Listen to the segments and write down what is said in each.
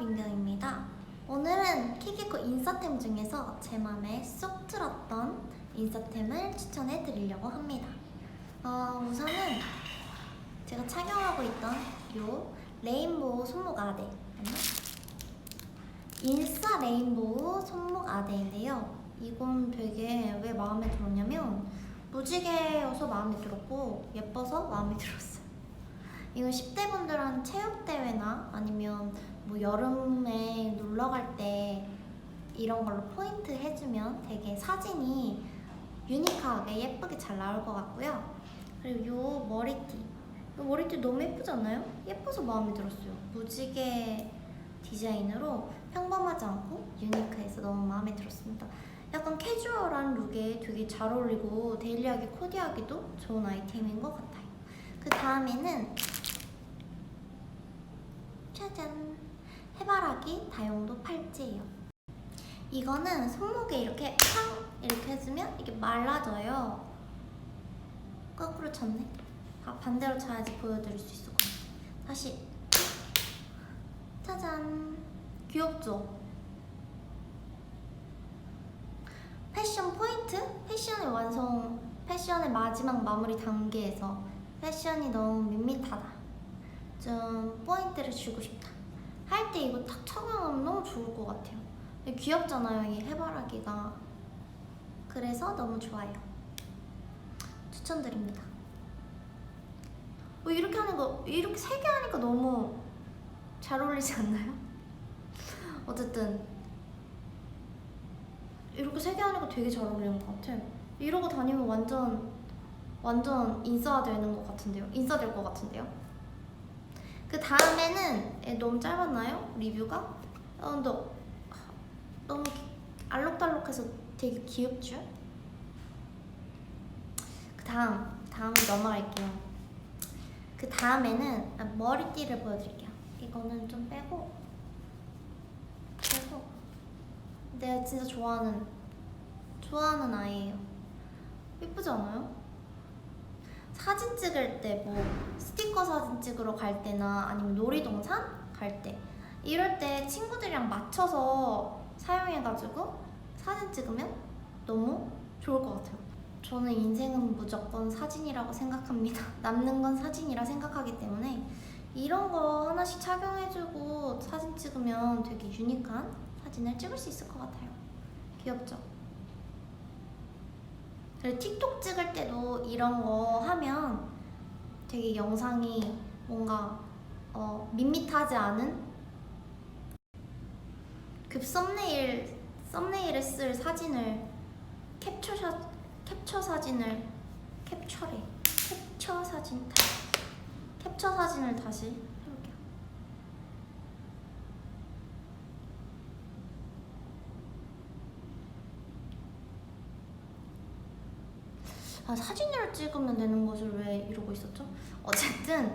민경입니다. 오늘은 키키코 인싸템 중에서 제 맘에 쏙 들었던 인싸템을 추천해 드리려고 합니다. 어, 우선은 제가 착용하고 있던 요 레인보우 손목 아대? 인싸 레인보우 손목 아대인데요. 이건 되게 왜 마음에 들었냐면 무지개여서 마음에 들었고 예뻐서 마음에 들었어요. 이건 10대 분들은 체육대회나 아니면 뭐 여름에 놀러 갈 때 이런 걸로 포인트 해주면 되게 사진이 유니크하게 예쁘게 잘 나올 것 같고요. 그리고 요 머리띠. 이 머리띠 너무 예쁘지 않나요? 예뻐서 마음에 들었어요. 무지개 디자인으로 평범하지 않고 유니크해서 너무 마음에 들었습니다. 약간 캐주얼한 룩에 되게 잘 어울리고 데일리하게 코디하기도 좋은 아이템인 것 같아요. 그 다음에는 짜잔 해바라기 다용도 팔찌예요. 이거는 손목에 이렇게 팡 이렇게 해주면 이게 말라져요. 거꾸로 쳤네. 아, 반대로 쳐야지 보여드릴 수 있을 것 같아요. 다시 짜잔 귀엽죠? 패션 포인트? 패션의 완성, 패션의 마지막 마무리 단계에서 패션이 너무 밋밋하다. 좀 포인트를 주고 싶다. 할 때 이거 탁 착용하면 너무 좋을 것 같아요. 귀엽잖아요, 이 해바라기가. 그래서 너무 좋아요. 추천드립니다. 뭐 이렇게 하는 거, 이렇게 세 개 하니까 너무 잘 어울리지 않나요? 어쨌든 이렇게 세 개 하니까 되게 잘 어울리는 것 같아. 이러고 다니면 완전 완전 인싸 되는 것 같은데요. 인싸 될 것 같은데요. 그 다음에는 에, 너무 짧았나요? 리뷰가? 어, 근데 너무 기- 알록달록해서 되게 귀엽죠? 그 다음 다음으로 넘어갈게요. 그 다음에는 아, 머리띠를 보여드릴게요. 이거는 좀 빼고 빼고 내가 진짜 좋아하는 좋아하는 아이예요. 예쁘지 않아요? 사진 찍을 때 뭐 스티커 사진 찍으러 갈 때나 아니면 놀이동산 갈 때 이럴 때 친구들이랑 맞춰서 사용해가지고 사진 찍으면 너무 좋을 것 같아요. 저는 인생은 무조건 사진이라고 생각합니다. 남는 건 사진이라 생각하기 때문에 이런 거 하나씩 착용해주고 사진 찍으면 되게 유니크한 사진을 찍을 수 있을 것 같아요. 귀엽죠? 틱톡 찍을 때도 이런 거 하면 되게 영상이 뭔가 어, 밋밋하지 않은? 그 썸네일 썸네일에 쓸 사진을 캡처샷 캡처 사진을 캡처래. 캡처 사진 다 캡처 사진을 다시 해볼게요. 아 사진을 찍으면 되는 것을 왜 이러고 있었죠? 어쨌든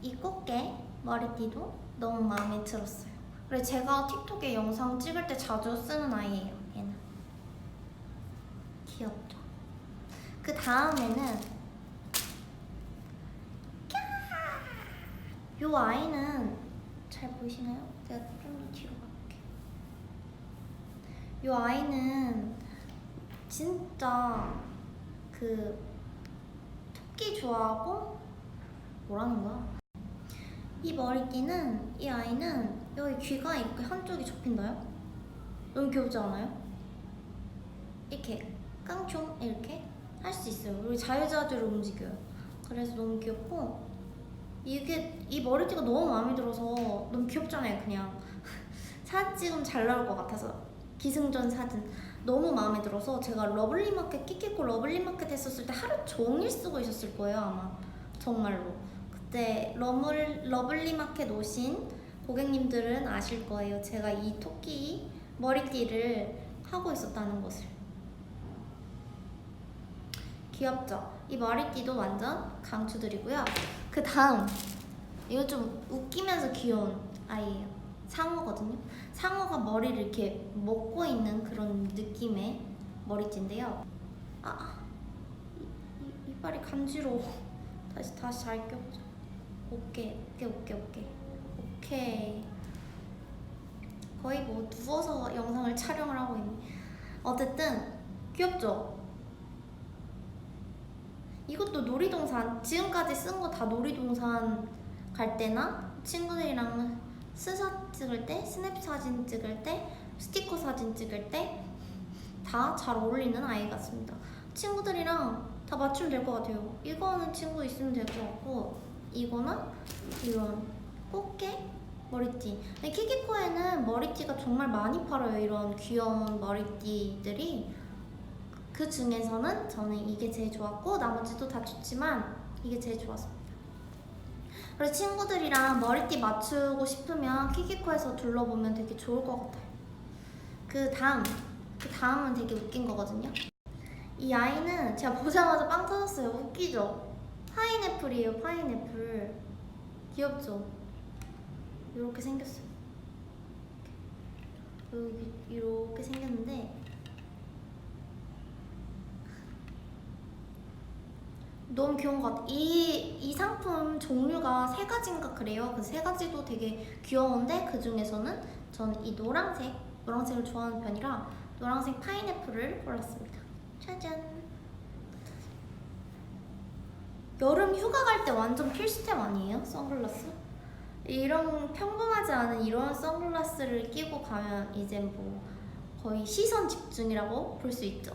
이 꽃게 머리띠도 너무 마음에 들었어요. 그리고 제가 틱톡에 영상 찍을 때 자주 쓰는 아이예요. 얘는 귀엽죠. 그 다음에는 요 아이는 잘 보이시나요? 제가 좀 더 뒤로 갈게. 요 아이는 진짜 그 토끼 좋아하고 뭐라는 거야? 이 머리띠는 이 아이는 여기 귀가 이렇게 한쪽이 접힌다요? 너무 귀엽지 않아요? 이렇게 깡총 이렇게 할 수 있어요. 우리 자유자재로 움직여요. 그래서 너무 귀엽고 이게 이 머리띠가 너무 마음에 들어서 너무 귀엽잖아요. 그냥 사진 찍으면 잘 나올 것 같아서 기승전 사진 너무 마음에 들어서 제가 러블리마켓 끼끼코 러블리마켓 했었을 때 하루 종일 쓰고 있었을 거예요 아마. 정말로. 그때 러블, 러블리마켓 오신 고객님들은 아실 거예요. 제가 이 토끼 머리띠를 하고 있었다는 것을. 귀엽죠? 이 머리띠도 완전 강추드리고요. 그 다음 이거 좀 웃기면서 귀여운 아이예요. 상어거든요 상어가 머리를 이렇게 먹고 있는 그런 느낌의 머리띠인데요. 아, 이, 이, 이빨이 간지러워. 다시 다시 잘 껴보자. 오케이, 오케이, 오케이, 오케이. 오케이. 거의 뭐 누워서 영상을 촬영을 하고 있네. 어쨌든 귀엽죠? 이것도 놀이동산 지금까지 쓴 거 다 놀이동산 갈 때나 친구들이랑 스샷 찍을 때, 스냅 사진 찍을 때, 스티커 사진 찍을 때 다 잘 어울리는 아이 같습니다. 친구들이랑 다 맞추면 될 것 같아요. 이거는 친구 있으면 될 것 같고 이거나 이런 꽃게 머리띠. 키키코에는 머리띠가 정말 많이 팔아요. 이런 귀여운 머리띠들이. 그 중에서는 저는 이게 제일 좋았고 나머지도 다 좋지만 이게 제일 좋았습니다. 그래서 친구들이랑 머리띠 맞추고 싶으면 키키코에서 둘러보면 되게 좋을 것 같아요. 그 다음, 그 다음은 되게 웃긴 거거든요. 이 아이는 제가 보자마자 빵 터졌어요. 웃기죠? 파인애플이에요, 파인애플. 귀엽죠? 이렇게 생겼어요. 이렇게 생겼는데 너무 귀여운 것 같아. 이, 이 상품 종류가 세 가지인가 그래요. 그 세 가지도 되게 귀여운데 그 중에서는 저는 이 노란색, 노란색을 좋아하는 편이라 노란색 파인애플을 골랐습니다. 짜잔. 여름 휴가 갈 때 완전 필수템 아니에요? 선글라스? 이런 평범하지 않은 이런 선글라스를 끼고 가면 이제 뭐 거의 시선 집중이라고 볼 수 있죠.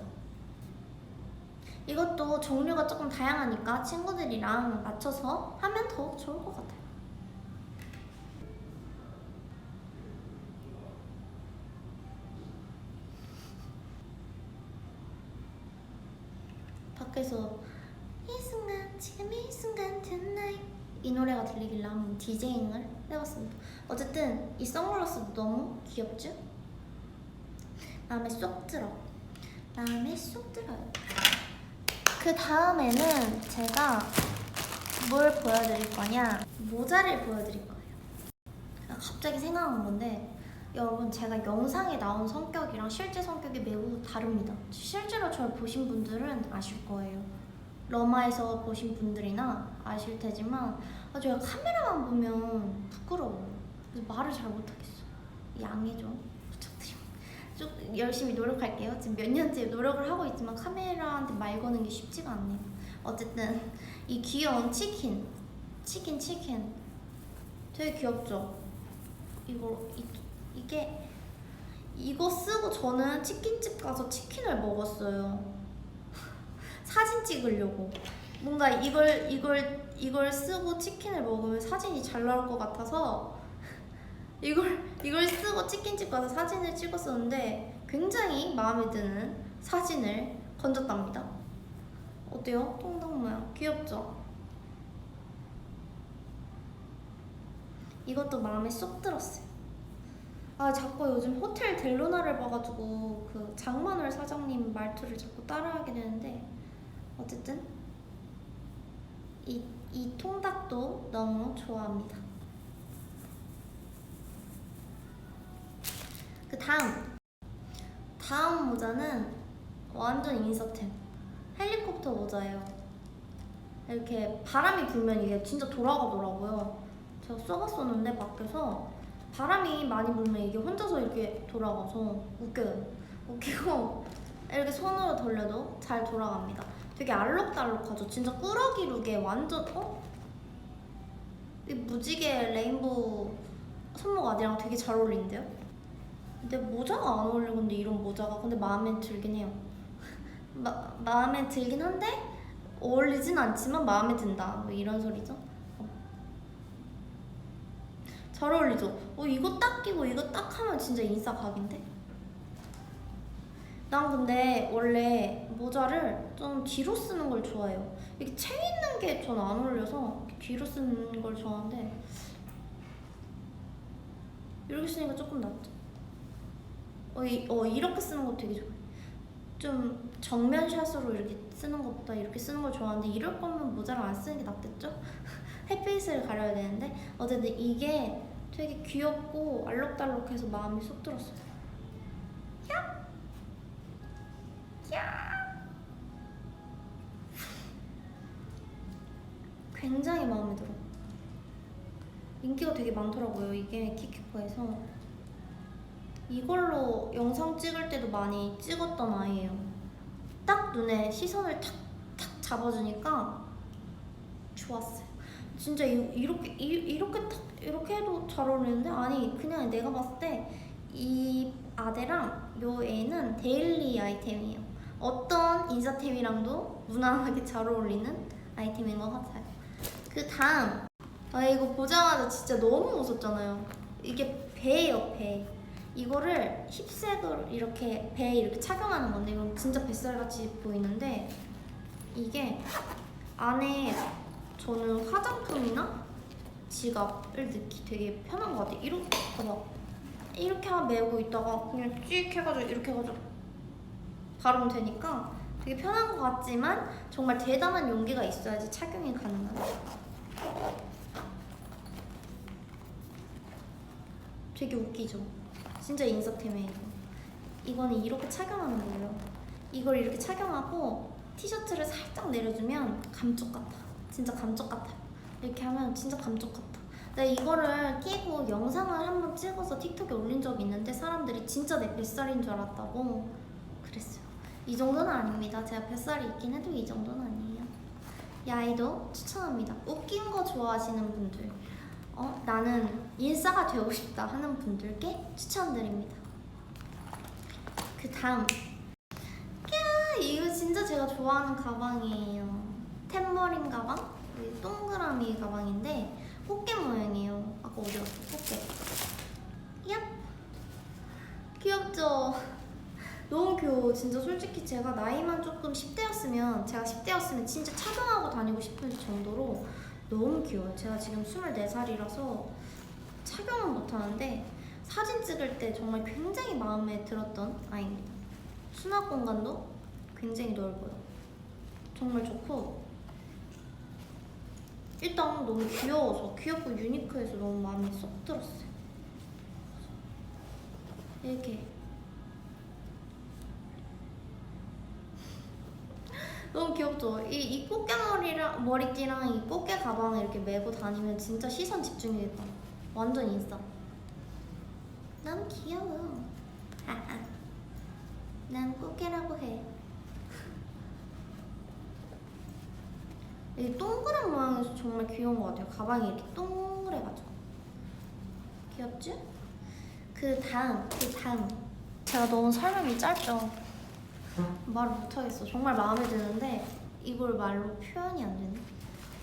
이것도 종류가 조금 다양하니까 친구들이랑 맞춰서 하면 더 좋을 것 같아요. 밖에서 이 순간 지금 이 순간 tonight 이 노래가 들리길래 한번 디제잉을 해봤습니다. 어쨌든 이 선글라스도 너무 귀엽죠? 마음에 쏙 들어. 마음에 쏙 들어요. 그 다음에는 제가 뭘 보여드릴 거냐? 모자를 보여드릴 거예요. 아, 갑자기 생각난 건데 여러분 제가 영상에 나온 성격이랑 실제 성격이 매우 다릅니다. 실제로 저를 보신 분들은 아실 거예요. 러마에서 보신 분들이나 아실 테지만 아, 제가 카메라만 보면 부끄러워요. 그래서 말을 잘 못하겠어요. 양해 좀 쭉 열심히 노력할게요. 지금 몇 년째 노력을 하고 있지만 카메라한테 말 거는 게 쉽지가 않네요. 어쨌든 이 귀여운 치킨, 치킨 치킨 되게 귀엽죠? 이거 이, 이게 이거 쓰고 저는 치킨집 가서 치킨을 먹었어요. 사진 찍으려고. 뭔가 이걸 이걸 이걸 쓰고 치킨을 먹으면 사진이 잘 나올 것 같아서 이걸 이걸 쓰고 치킨집 가서 사진을 찍었었는데 굉장히 마음에 드는 사진을 건졌답니다. 어때요? 통닭 모양 귀엽죠? 이것도 마음에 쏙 들었어요. 아 자꾸 요즘 호텔 델로나를 봐가지고 그 장만월 사장님 말투를 자꾸 따라하게 되는데 어쨌든 이, 이 통닭도 너무 좋아합니다. 다음. 다음 모자는 완전 인서템. 헬리콥터 모자예요. 이렇게 바람이 불면 이게 진짜 돌아가더라고요. 제가 써봤었는데 밖에서 바람이 많이 불면 이게 혼자서 이렇게 돌아가서 웃겨요. 웃기고 이렇게 손으로 돌려도 잘 돌아갑니다. 되게 알록달록하죠? 진짜 꾸러기 룩에 완전 어? 이 무지개 레인보우 손목 아디랑 되게 잘 어울리는데요? 근데 모자가 안 어울려. 근데 이런 모자가. 근데 마음에 들긴 해요. 마, 마음에 들긴 한데 어울리진 않지만 마음에 든다. 뭐 이런 소리죠. 어. 잘 어울리죠. 어 이거 딱 끼고 이거 딱 하면 진짜 인싸 각인데? 난 근데 원래 모자를 좀 뒤로 쓰는 걸 좋아해요. 이렇게 채 있는 게 전 안 어울려서 뒤로 쓰는 걸 좋아하는데 이렇게 쓰니까 조금 낫죠 어, 이, 어 이렇게 쓰는 거 되게 좋아해. 좀 정면 샷으로 이렇게 쓰는 것보다 이렇게 쓰는 걸 좋아하는데 이럴 거면 모자를 안 쓰는 게 낫겠죠? 햇빛을 가려야 되는데 어쨌든 이게 되게 귀엽고 알록달록해서 마음이 쏙 들었어요. 야! 야! 굉장히 마음에 들어. 인기가 되게 많더라고요. 이게 키키퍼에서 이걸로 영상 찍을 때도 많이 찍었던 아이예요. 딱 눈에 시선을 탁, 탁 잡아주니까 좋았어요. 진짜 이- 이렇게 이, 이렇게 탁 이렇게 해도 잘 어울리는데 아니 그냥 내가 봤을 때 이 아대랑 요 애는 데일리 아이템이에요. 어떤 인사템이랑도 무난하게 잘 어울리는 아이템인 것 같아요. 그 다음 아 이거 보자마자 진짜 너무 웃었잖아요. 이게 배예요 배. 이거를 힙색으로 이렇게 배에 이렇게 착용하는 건데 이건 진짜 뱃살 같이 보이는데 이게 안에 저는 화장품이나 지갑을 넣기 되게 편한 것 같아요. 이렇게 봐봐. 이렇게 메고 있다가 그냥 쭉 해가지고 이렇게 해가지고 바르면 되니까 되게 편한 것 같지만 정말 대단한 용기가 있어야지 착용이 가능한. 되게 웃기죠. 진짜 인싸템이에요. 이거는 이렇게 착용하는 거예요. 이걸 이렇게 착용하고 티셔츠를 살짝 내려주면 감쪽 같아. 진짜 감쪽 같아. 이렇게 하면 진짜 감쪽 같아. 내가 이거를 끼고 영상을 한번 찍어서 틱톡에 올린 적이 있는데 사람들이 진짜 내 뱃살인 줄 알았다고 그랬어요. 이 정도는 아닙니다. 제가 뱃살이 있긴 해도 이 정도는 아니에요. 이 아이도 추천합니다. 웃긴 거 좋아하시는 분들, 어, 나는 인싸가 되고 싶다 하는 분들께 추천드립니다. 그 다음, 야 이거 진짜 제가 좋아하는 가방이에요. 템머린 가방, 이 동그라미 가방인데 꽃게 모양이에요. 아까 어디 갔어? 꽃게. 얍. 귀엽죠? 너무 귀여워. 진짜 솔직히 제가 나이만 조금 10대였으면 제가 10대였으면 진짜 착용하고 다니고 싶을 정도로 너무 귀여워요. 제가 지금 24살이라서 착용은 못하는데 사진 찍을 때 정말 굉장히 마음에 들었던 아이입니다. 수납 공간도 굉장히 넓어요. 정말 좋고 일단 너무 귀여워서 귀엽고 유니크해서 너무 마음에 쏙 들었어요. 이렇게 너무 귀엽죠? 이, 이 꽃게 머리랑 머리띠랑 이 꽃게 가방을 이렇게 메고 다니면 진짜 시선 집중이겠다. 완전 인싸. 너무 귀여워. 난 꽃게라고 해. 이 동그란 모양에서 정말 귀여운 것 같아요. 가방이 이렇게 동그래가지고. 귀엽지? 그 다음, 그 다음. 제가 너무 설명이 짧죠? 말을 못하겠어. 정말 마음에 드는데 이걸 말로 표현이 안 되네.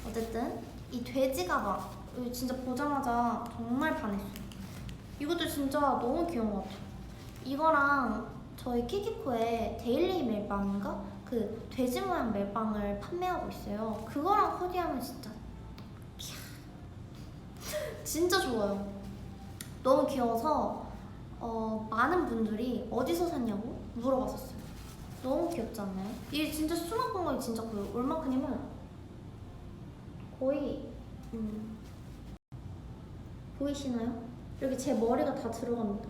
어쨌든 이 돼지 가방 이거 진짜 보자마자 정말 반했어요. 이것도 진짜 너무 귀여운 것 같아요. 이거랑 저희 키키코의 데일리 멜빵인가 그 돼지 모양 멜빵을 판매하고 있어요. 그거랑 코디하면 진짜 이야. 진짜 좋아요. 너무 귀여워서 어, 많은 분들이 어디서 샀냐고 물어봤었어요. 너무 귀엽지 않나요? 이게 진짜 수납 공간이 진짜 커요. 얼마큼이면 거의 음, 보이시나요? 이렇게 제 머리가 다 들어갑니다.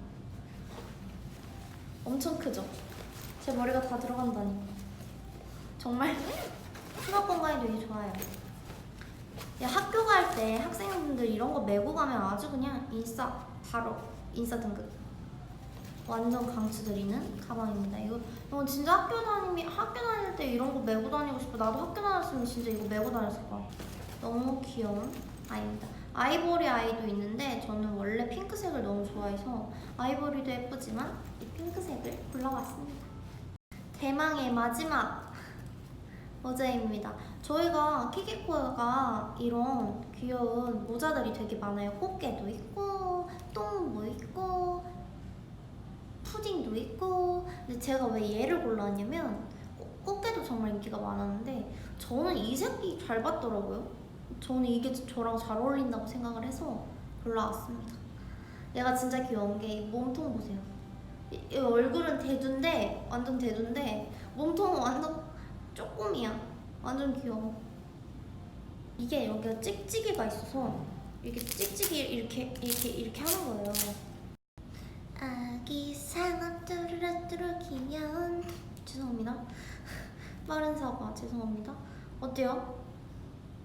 엄청 크죠? 제 머리가 다 들어간다니까. 정말 수납 공간이 되게 좋아요. 야, 학교 갈 때 학생분들 이런 거 메고 가면 아주 그냥 인싸 바로 인싸 등급. 완전 강추드리는 가방입니다. 이거 이건 진짜 학교 다니미 학교 다닐 때 이런 거 메고 다니고 싶어. 나도 학교 다녔으면 진짜 이거 메고 다녔을 거야. 너무 귀여운 아이입니다. 아이보리 아이도 있는데 저는 원래 핑크색을 너무 좋아해서 아이보리도 예쁘지만 이 핑크색을 골라봤습니다. 대망의 마지막 모자입니다. 저희가 키키코가 이런 귀여운 모자들이 되게 많아요. 꽃게도 있고 똥도 있고 푸딩도 있고 근데 제가 왜 얘를 골랐냐면 꽃- 꽃게도 정말 인기가 많았는데 저는 이 색이 잘 받더라고요. 저는 이게 저랑 잘 어울린다고 생각을 해서 골라왔습니다. 얘가 진짜 귀여운 게 몸통 보세요. 이, 이 얼굴은 대두인데 완전 대두인데 몸통은 완전 쪼꼬미야. 완전 귀여워. 이게 여기가 찍찍이가 있어서 이렇게 찍찍이 이렇게 이렇게 이렇게 하는 거예요 아기 상어 뚜루루뚜루 귀여운 죄송합니다 빠른 사과 죄송합니다 어때요?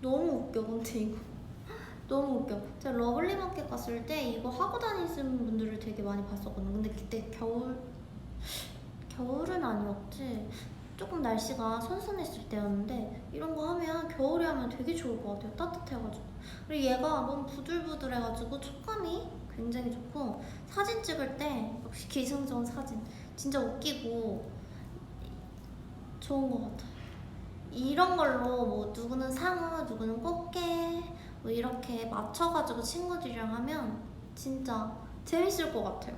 너무 웃겨 근데 이거 너무 웃겨. 제가 러블리 마켓 갔을 때 이거 하고 다니시는 분들을 되게 많이 봤었거든요. 근데 그때 겨울 겨울은 아니었지. 조금 날씨가 선선했을 때였는데 이런 거 하면 겨울에 하면 되게 좋을 것 같아요. 따뜻해가지고. 그리고 얘가 너무 부들부들해가지고 촉감이 굉장히 좋고 사진 찍을 때 역시 기승전 사진 진짜 웃기고 좋은 것 같아요. 이런 걸로 뭐 누구는 상어, 누구는 꽃게 뭐 이렇게 맞춰가지고 친구들이랑 하면 진짜 재밌을 것 같아요.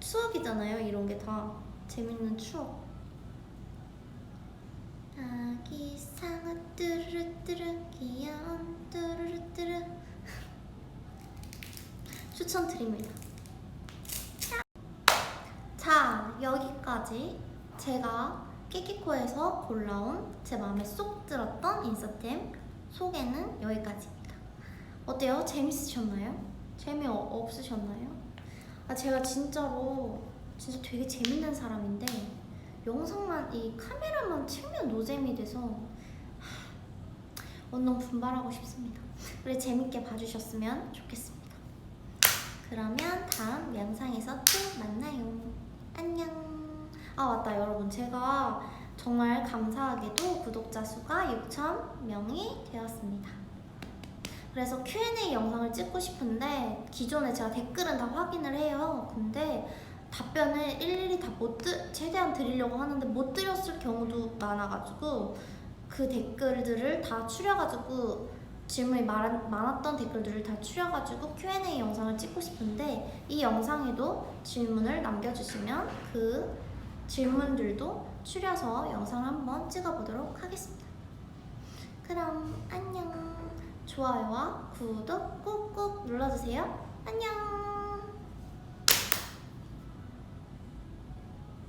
추억이잖아요. 이런 게 다 재밌는 추억. 아기 상어 뚜루루뚜루 귀여운 뚜루루뚜루 추천드립니다. 자 여기까지 제가 끼끼코에서 골라온 제 마음에 쏙 들었던 인싸템 소개는 여기까지입니다. 어때요? 재밌으셨나요? 재미 어- 없으셨나요? 아 제가 진짜로 진짜 되게 재밌는 사람인데 영상만 이 카메라만 치면 노잼이 돼서 하, 원동 분발하고 싶습니다. 우리 재밌게 봐주셨으면 좋겠습니다. 그러면 다음 영상에서 또 만나요. 안녕. 아 맞다 여러분 제가 정말 감사하게도 구독자 수가 6천 명이 되었습니다. 그래서 Q&A 영상을 찍고 싶은데 기존에 제가 댓글은 다 확인을 해요. 근데 답변을 일일이 다못 드, 최대한 드리려고 하는데 못 드렸을 경우도 많아가지고 그 댓글들을 다 추려가지고 질문이 많, 많았던 댓글들을 다 추려가지고 Q&A 영상을 찍고 싶은데 이 영상에도 질문을 남겨주시면 그 질문들도 추려서 영상 한번 찍어보도록 하겠습니다. 그럼 안녕. 좋아요와 구독 꾹꾹 눌러주세요. 안녕.